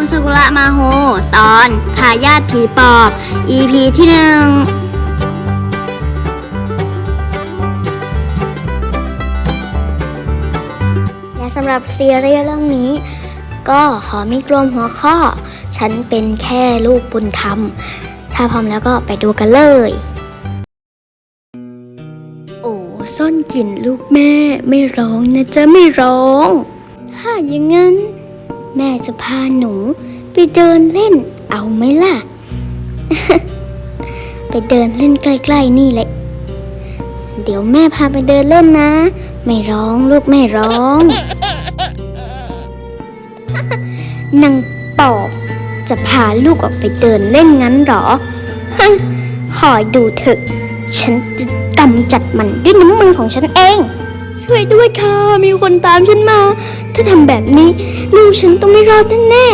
งสกุระมาโฮ ตอนทายาทผีปอบ EP ที่หนึ่งและสำหรับซีรีส์เรื่องนี้ ก็ขอไม่กลวมหัวข้อ ฉันเป็นแค่ลูกบุญธรรม ถ้าพร้อมแล้วก็ไปดูกันเลย โอ้ซ่อนกลิ่นลูกแม่ไม่ร้องนะจ๊ะไม่ร้อง ถ้าอย่างนั้น แม่จะพาหนู ไปเดินเล่น เอาไหมล่ะ ไปเดินเล่นใกล้ๆนี่แหละ เดี๋ยวแม่พาไปเดินเล่นนะ ไม่ร้องลูกไม่ร้องนางปอบจะพาลูกออกไปเดินเล่นงั้นหรอคอยดูเถอะ ฉันจะกำจัดมันด้วยน้ำมือของฉันเอง ช่วยด้วยค่ะ มีคนตามฉันมา ถ้าทำแบบนี้ ลูกฉันต้องไม่รอดแน่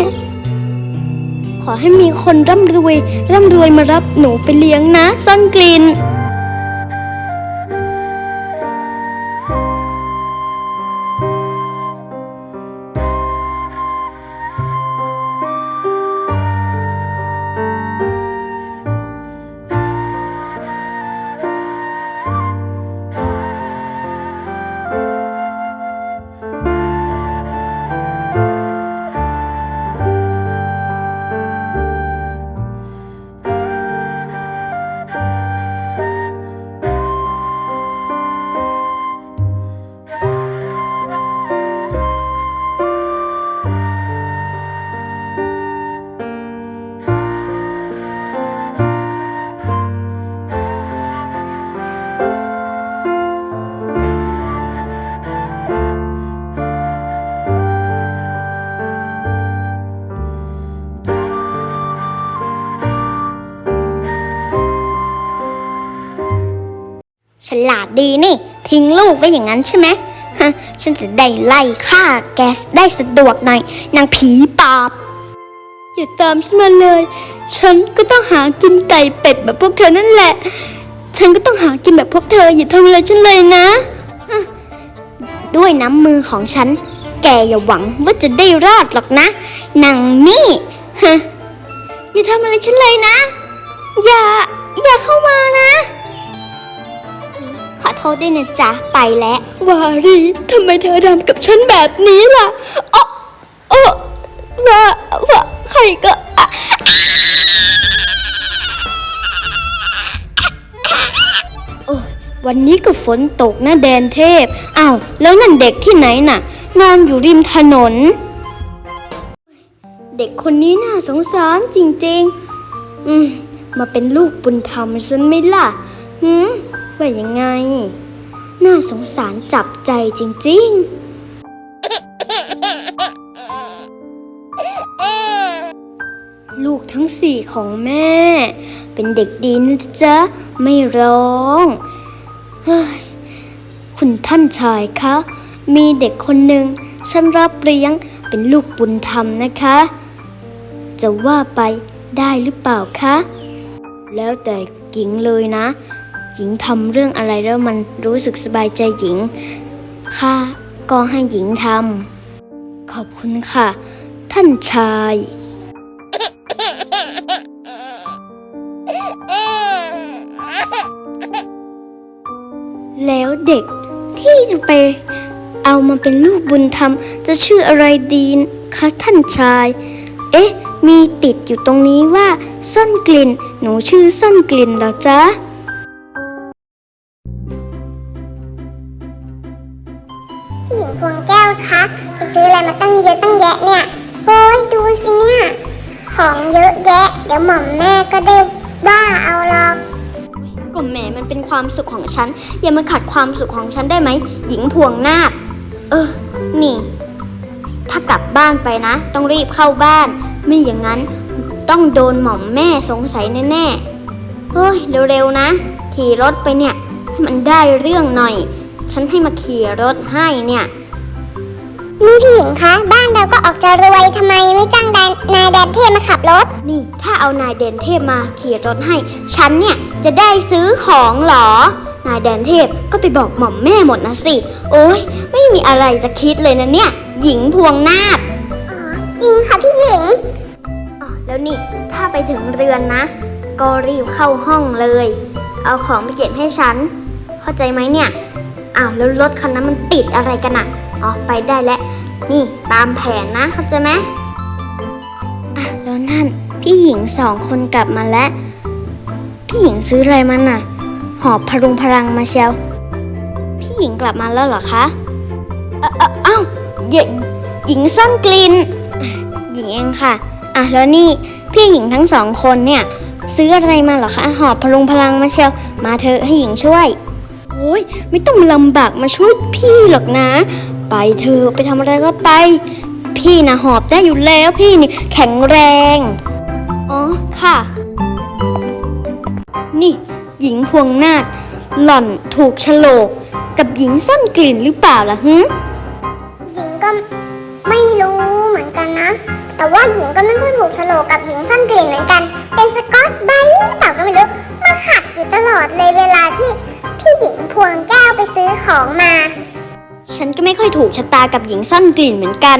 ๆขอให้มีคนร่ำรวย ร่ำรวยมารับหนูไปเลี้ยงนะซ่อนกลิ่น ฉลาดดีนี่ ทิ้งลูกไว้อย่างนั้นใช่ไหมฮะฉันจะได้ไล่ฆ่าแกสได้สะดวกหน่อยนางผีปอบอย่าตามฉันมาเลย ฉันก็ต้องหากินไก่เป็ดแบบพวกเธอนั่นแหละ ฉันก็ต้องหากินแบบพวกเธออย่าทำอะไรฉันเลยนะฮะด้วยน้ำมือของฉัน แกอย่าหวังว่าจะได้รอดหรอกนะนางนี่ฮะอย่าทำอะไรฉันเลยนะ อย่าอย่าเข้ามานะ ขอโทษด้วยนะจ๊ะ ไปแล้ว วารีทำไมเธอทำกับฉันแบบนี้ล่ะอ๋อเออว่าว่าใครก็อะโอ้ยวันนี้ก็ฝนตกนะแดนเทพอ้าวแล้วนั่นเด็กที่ไหนน่ะ นอนอยู่ริมถนน เด็กคนนี้น่าสงสารจริง ๆ อืม มาเป็นลูกบุญธรรมฉันไหม่ล่ะหืม ว่ายังไง น่าสงสารจับใจจริง ๆลูกทั้งสี่ของแม่ เป็นเด็กดีนะจ๊ะ ไม่ร้องเฮ้ยคุณท่านชายคะ มีเด็กคนหนึ่งฉันรับเลี้ยงเป็นลูกบุญธรรมนะคะ จะว่าไปได้หรือเปล่าคะ แล้วแต่หญิงเลยนะ หญิงทำเรื่องอะไรแล้วมันรู้สึกสบายใจหญิงข้าก็ให้หญิงทำขอบคุณค่ะ ท่านชาย แล้วเด็กที่จะไปเอามาเป็นลูกบุญธรรม จะชื่ออะไรดีคะท่านชาย เอ๊ะ มีติดอยู่ตรงนี้ว่า ซ่อนกลิ่น หนูชื่อซ่อนกลิ่นเหรอจ๊ะ หญิงพวงแก้วคะไปซื้ออะไรมาตั้งเยอะตั้งแยะเนี่ยโอ้ยดูสิเนี่ย ของเยอะแยะ เดี๋ยวหม่อมแม่ก็ได้ว่าเอาหรอกก็แหมมันเป็นความสุขของฉัน อย่ามาขัดความสุขของฉันได้ไหม หญิงพวงนาคเออ นี่ ถ้ากลับบ้านไปนะ ต้องรีบเข้าบ้าน ไม่อย่างนั้น ต้องโดนหม่อมแม่สงสัยแน่ๆเฮ้ยเร็วๆนะ ขี่รถไปเนี่ย มันได้เรื่องหน่อย ฉันให้มาขี่รถให้เนี่ย นี่พี่หญิงคะ บ้านเราก็ออกจะรวยทำไมไม่จ้างแดนนายแดนเทพมาขับรถ นี่ถ้าเอานายเดนเทพมาขี่รถให้ ฉันเนี่ยจะได้ซื้อของเหรอ นายแดนเทพก็ไปบอกหม่อมแม่หมดนะสิ โอ้ยไม่มีอะไรจะคิดเลยนะเนี่ย หญิงพวงนาคอ๋อจริงๆค่ะพี่หญิงอ๋อแล้วนี่ถ้าไปถึงเรือนนะ ก็รีบเข้าห้องเลย เอาของไปเก็บให้ฉัน เข้าใจไหมเนี่ย อ้าวแล้วรถคันนั้นมันติดอะไรกันอะอ๋อไปได้แล้วนี่ตามแผนนะเข้าใจไหมอะแล้วนั่นพี่หญิงสองคนกลับมาแล้ว พี่หญิงซื้ออะไรมันน่ะ หอบพรุงพลังมาเชียว พี่หญิงกลับมาแล้วเหรอคะเอ้าเอ้าเอ้าหญิงหญิงซ่อนกลิ่นอะหญิงเองค่ะอะแล้วนี่พี่หญิงทั้งสองคนเนี่ย ซื้ออะไรมาเหรอคะหอบพลุงพลังมาเชียวมาเถอะให้หญิงช่วย ยไม่ต้องลำบากมาช่วยพี่หรอกนะ ไปเถอไปทำอะไรก็ไป พี่นะหอบได้อยู่แล้วพี่นี่แข็งแรง อ๋อค่ะ นี่ หญิงพวงนาคหล่อนถูกฉลก กับหญิงซ่อนกลิ่นหรือเปล่าล่ะฮึหญิงก็ไม่รู้เหมือนกันนะ แต่ว่าหญิงก็ไม่ค่อยถูกฉลกกับหญิงซ่อนกลิ่นเหมือนกัน เป็นสกอตไบรท์หรือเปล่าก็ไม่รู้ มาขัดอยู่ตลอดเลยเวลาที่ พี่หญิงพวงแก้วไปซื้อของมา ฉันก็ไม่ค่อยถูกชะตากับหญิงซ่อนกลิ่นเหมือนกัน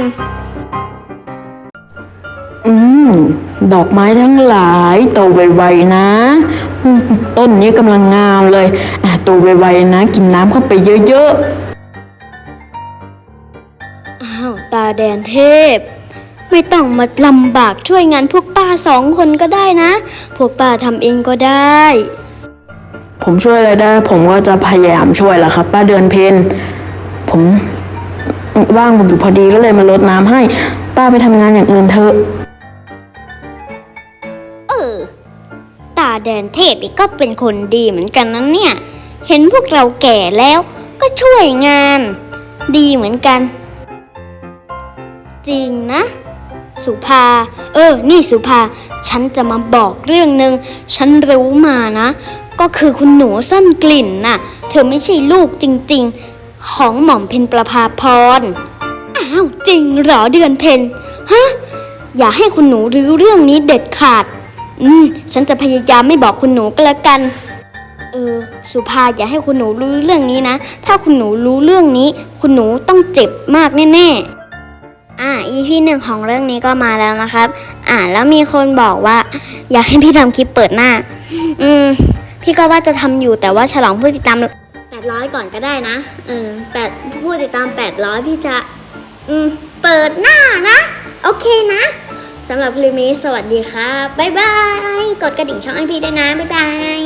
อืม ดอกไม้ทั้งหลายโตไวๆนะอืมต้นนี้กำลังงามเลย อะโตไวๆนะ กินน้ำเข้าไปเยอะอ้าวตาแดนเทพ ไม่ต้องมาลำบากช่วยงานพวกป้าสองคนก็ได้นะ พวกป้าทำเองก็ได้ๆ ผมช่วยอะไรได้ ผมก็จะพยายามช่วยแหละครับป้าเดือนเพนผมว่างอยู่พอดีก็เลยมาลดน้ำให้ ป้าไปทำงานอย่างอื่นเถอะเออ ตาแดนเทพก็เป็นคนดีเหมือนกันนะเนี่ย เห็นพวกเราแก่แล้วก็ช่วยงาน ดีเหมือนกัน จริงนะ สุภา เออ นี่สุภา ฉันจะมาบอกเรื่องหนึ่งฉันรู้มานะ ก็คือคุณหนูซ่อนกลิ่นน่ะ เธอไม่ใช่ลูกจริงๆ ของหม่อมเพนประภาพร อ้าวจริงเหรอเดือนเพนฮะ อย่าให้คุณหนูรู้เรื่องนี้เด็ดขาด อืม ฉันจะพยายามไม่บอกคุณหนูก็แล้วกัน เออ สุภาอย่าให้คุณหนูรู้เรื่องนี้นะ ถ้าคุณหนูรู้เรื่องนี้ คุณหนูต้องเจ็บมากแน่ๆอ่า EP หนึ่งของเรื่องนี้ก็มาแล้วนะครับ อ่า แล้วมีคนบอกว่า อยากให้พี่ทำคลิปเปิดหน้า อืม พี่ก็ว่าจะทำอยู่แต่ว่าฉลองผู้ติดตาม800 ก่อนก็ได้นะ เออแปดผู้ติดตาม 800 พี่จะ อืม เปิดหน้านะ โอเคนะสำหรับคลิปนี้สวัสดีครับบ๊ายบาย กดกระดิ่งช่องไอพีด้วยนะ บ๊ายบาย